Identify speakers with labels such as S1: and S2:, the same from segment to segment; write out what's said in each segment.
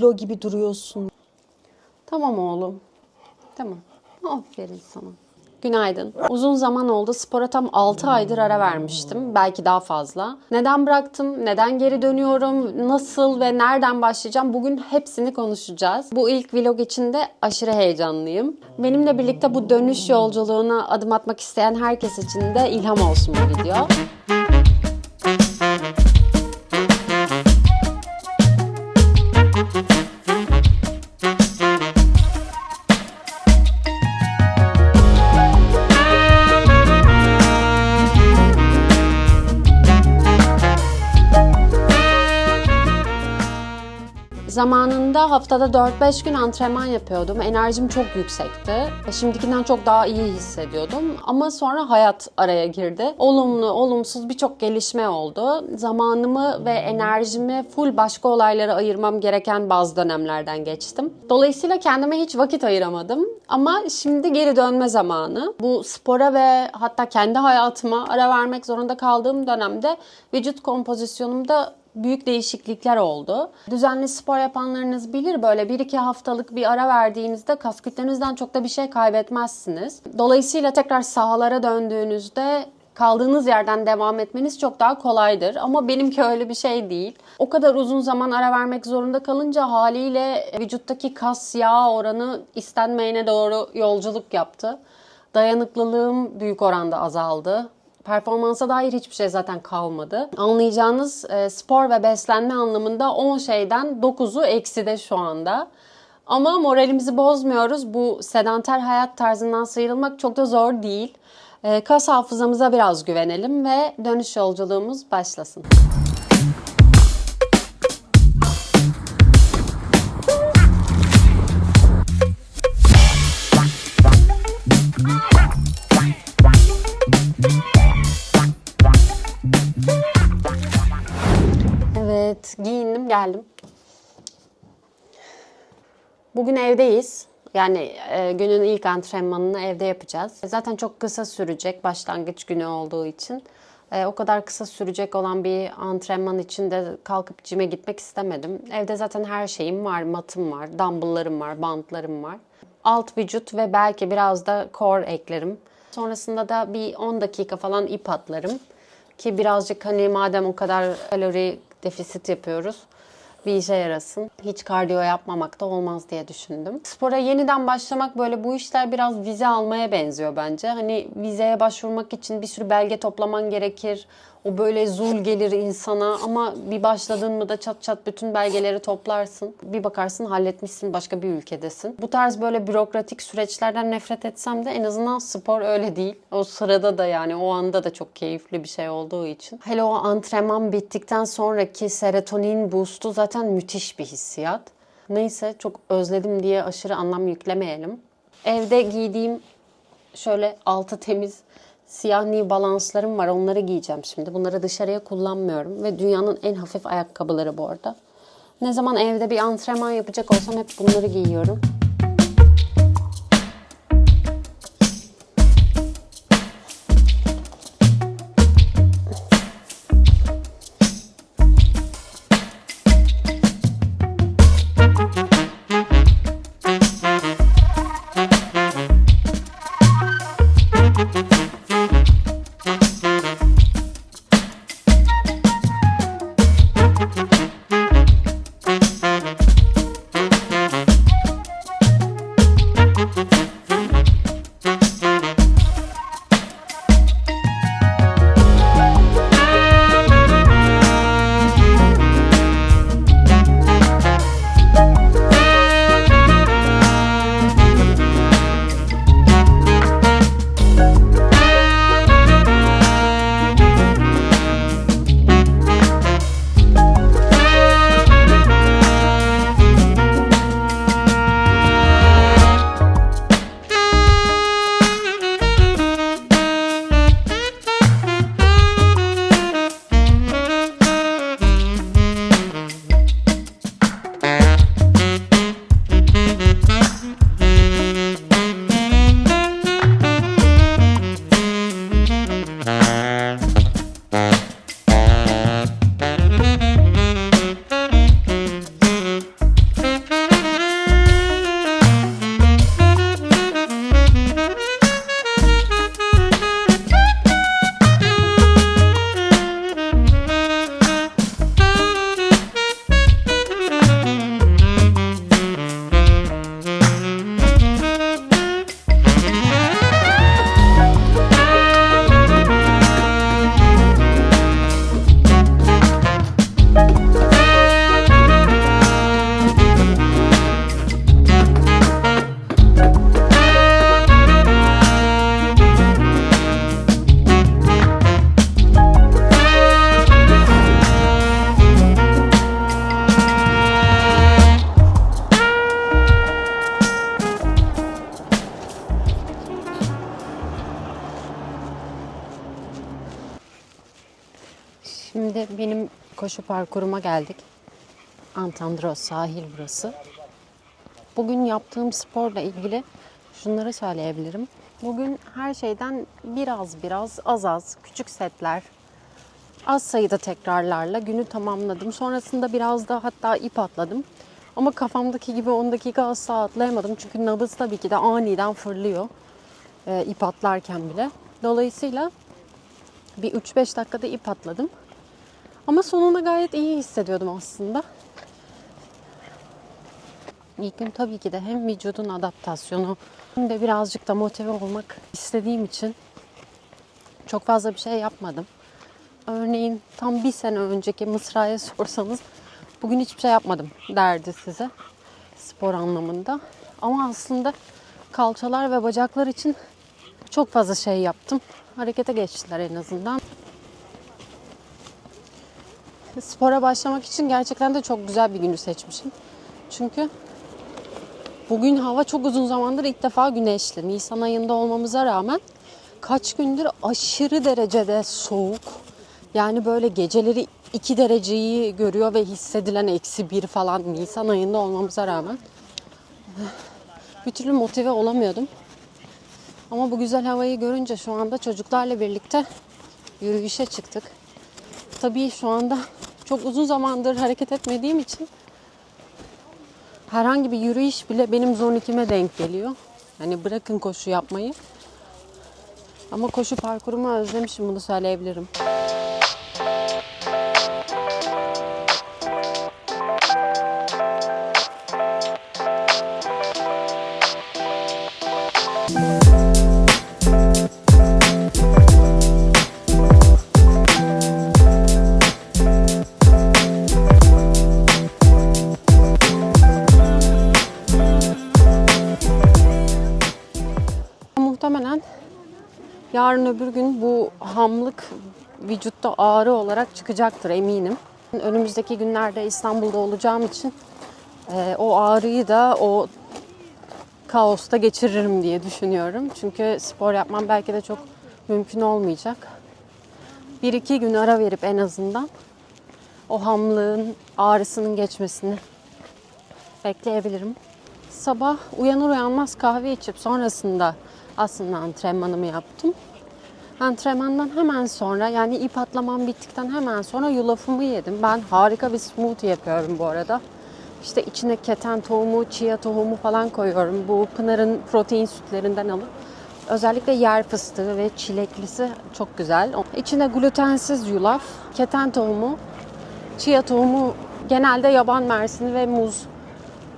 S1: biblo gibi duruyorsun? Tamam oğlum. Tamam. Aferin sana. Günaydın. Uzun zaman oldu. Spora tam 6 aydır ara vermiştim. Belki daha fazla. Neden bıraktım? Neden geri dönüyorum? Nasıl ve nereden başlayacağım? Bugün hepsini konuşacağız. Bu ilk vlog için de aşırı heyecanlıyım. Benimle birlikte bu dönüş yolculuğuna adım atmak isteyen herkes için de ilham olsun bu video. Zamanında haftada 4-5 gün antrenman yapıyordum. Enerjim çok yüksekti. Ve Şimdikinden çok daha iyi hissediyordum. Ama sonra hayat araya girdi. Olumlu, olumsuz birçok gelişme oldu. Zamanımı ve enerjimi full başka olaylara ayırmam gereken bazı dönemlerden geçtim. Dolayısıyla kendime hiç vakit ayıramadım. Ama şimdi geri dönme zamanı. Bu spora ve hatta kendi hayatıma ara vermek zorunda kaldığım dönemde vücut kompozisyonumda büyük değişiklikler oldu. Düzenli spor yapanlarınız bilir böyle 1-2 haftalık bir ara verdiğinizde kas kütlenizden çok da bir şey kaybetmezsiniz. Dolayısıyla tekrar sahalara döndüğünüzde kaldığınız yerden devam etmeniz çok daha kolaydır. Ama benimki öyle bir şey değil. O kadar uzun zaman ara vermek zorunda kalınca haliyle vücuttaki kas yağ oranı istenmeyene doğru yolculuk yaptı. Dayanıklılığım büyük oranda azaldı. Performansa dair hiçbir şey zaten kalmadı. Anlayacağınız e, spor ve beslenme anlamında 10 şeyden 9'u ekside şu anda. Ama moralimizi bozmuyoruz. Bu sedanter hayat tarzından sıyrılmak çok da zor değil. E, kas hafızamıza biraz güvenelim ve dönüş yolculuğumuz başlasın. Geldim. Bugün evdeyiz. Yani e, günün ilk antrenmanını evde yapacağız. Zaten çok kısa sürecek başlangıç günü olduğu için. E, o kadar kısa sürecek olan bir antrenman için de kalkıp cime gitmek istemedim. Evde zaten her şeyim var. Matım var, dumbbelllarım var, bantlarım var. Alt vücut ve belki biraz da core eklerim. Sonrasında da bir 10 dakika falan ip atlarım. Ki birazcık hani madem o kadar kalori defisit yapıyoruz bir işe yarasın. Hiç kardiyo yapmamak da olmaz diye düşündüm. Spora yeniden başlamak böyle bu işler biraz vize almaya benziyor bence. Hani vizeye başvurmak için bir sürü belge toplaman gerekir. O böyle zul gelir insana ama bir başladın mı da çat çat bütün belgeleri toplarsın. Bir bakarsın halletmişsin başka bir ülkedesin. Bu tarz böyle bürokratik süreçlerden nefret etsem de en azından spor öyle değil. O sırada da yani o anda da çok keyifli bir şey olduğu için. Hele o antrenman bittikten sonraki serotonin boost'u zaten müthiş bir hissiyat. Neyse çok özledim diye aşırı anlam yüklemeyelim. Evde giydiğim şöyle altı temiz siyah New Balance'larım var. Onları giyeceğim şimdi. Bunları dışarıya kullanmıyorum. Ve dünyanın en hafif ayakkabıları bu arada. Ne zaman evde bir antrenman yapacak olsam hep bunları giyiyorum. Koşu parkuruma geldik. Antandros sahil burası. Bugün yaptığım sporla ilgili şunları söyleyebilirim. Bugün her şeyden biraz biraz az az küçük setler, az sayıda tekrarlarla günü tamamladım. Sonrasında biraz da hatta ip atladım. Ama kafamdaki gibi 10 dakika asla atlayamadım. Çünkü nabız tabii ki de aniden fırlıyor e, ip atlarken bile. Dolayısıyla bir 3-5 dakikada ip atladım. Ama sonunda gayet iyi hissediyordum aslında. İlk gün tabii ki de hem vücudun adaptasyonu hem de birazcık da motive olmak istediğim için çok fazla bir şey yapmadım. Örneğin tam bir sene önceki Mısra'ya sorsanız bugün hiçbir şey yapmadım derdi size spor anlamında. Ama aslında kalçalar ve bacaklar için çok fazla şey yaptım. Harekete geçtiler en azından. Spora başlamak için gerçekten de çok güzel bir günü seçmişim. Çünkü bugün hava çok uzun zamandır ilk defa güneşli. Nisan ayında olmamıza rağmen kaç gündür aşırı derecede soğuk. Yani böyle geceleri 2 dereceyi görüyor ve hissedilen eksi 1 falan Nisan ayında olmamıza rağmen bir türlü motive olamıyordum. Ama bu güzel havayı görünce şu anda çocuklarla birlikte yürüyüşe çıktık. Tabii şu anda çok uzun zamandır hareket etmediğim için herhangi bir yürüyüş bile benim zone 2'me denk geliyor. Yani bırakın koşu yapmayı. Ama koşu parkurumu özlemişim bunu söyleyebilirim. Muhtemelen yarın öbür gün bu hamlık vücutta ağrı olarak çıkacaktır eminim. Önümüzdeki günlerde İstanbul'da olacağım için e, o ağrıyı da o kaosta geçiririm diye düşünüyorum. Çünkü spor yapmam belki de çok mümkün olmayacak. Bir iki gün ara verip en azından o hamlığın ağrısının geçmesini bekleyebilirim. Sabah uyanır uyanmaz kahve içip sonrasında aslında antrenmanımı yaptım. Antrenmandan hemen sonra yani ip atlamam bittikten hemen sonra yulafımı yedim. Ben harika bir smoothie yapıyorum bu arada. İşte içine keten tohumu, chia tohumu falan koyuyorum. Bu Pınar'ın protein sütlerinden alıp. Özellikle yer fıstığı ve çileklisi çok güzel. İçine glutensiz yulaf, keten tohumu, chia tohumu, genelde yaban mersini ve muz.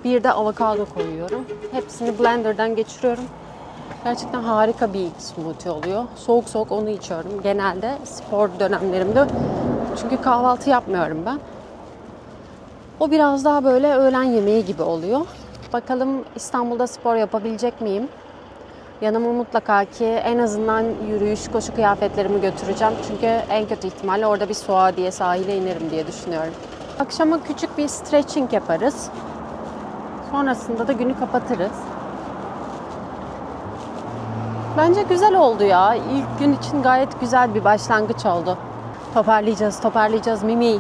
S1: Bir de avokado koyuyorum. Hepsini blenderdan geçiriyorum. Gerçekten harika bir smoothie oluyor. Soğuk soğuk onu içiyorum. Genelde spor dönemlerimde. Çünkü kahvaltı yapmıyorum ben. O biraz daha böyle öğlen yemeği gibi oluyor. Bakalım İstanbul'da spor yapabilecek miyim? Yanıma mutlaka ki en azından yürüyüş, koşu kıyafetlerimi götüreceğim. Çünkü en kötü ihtimalle orada bir soğa diye sahile inerim diye düşünüyorum. Akşama küçük bir stretching yaparız. Sonrasında da günü kapatırız. Bence güzel oldu ya. İlk gün için gayet güzel bir başlangıç oldu. Toparlayacağız, toparlayacağız Mimi.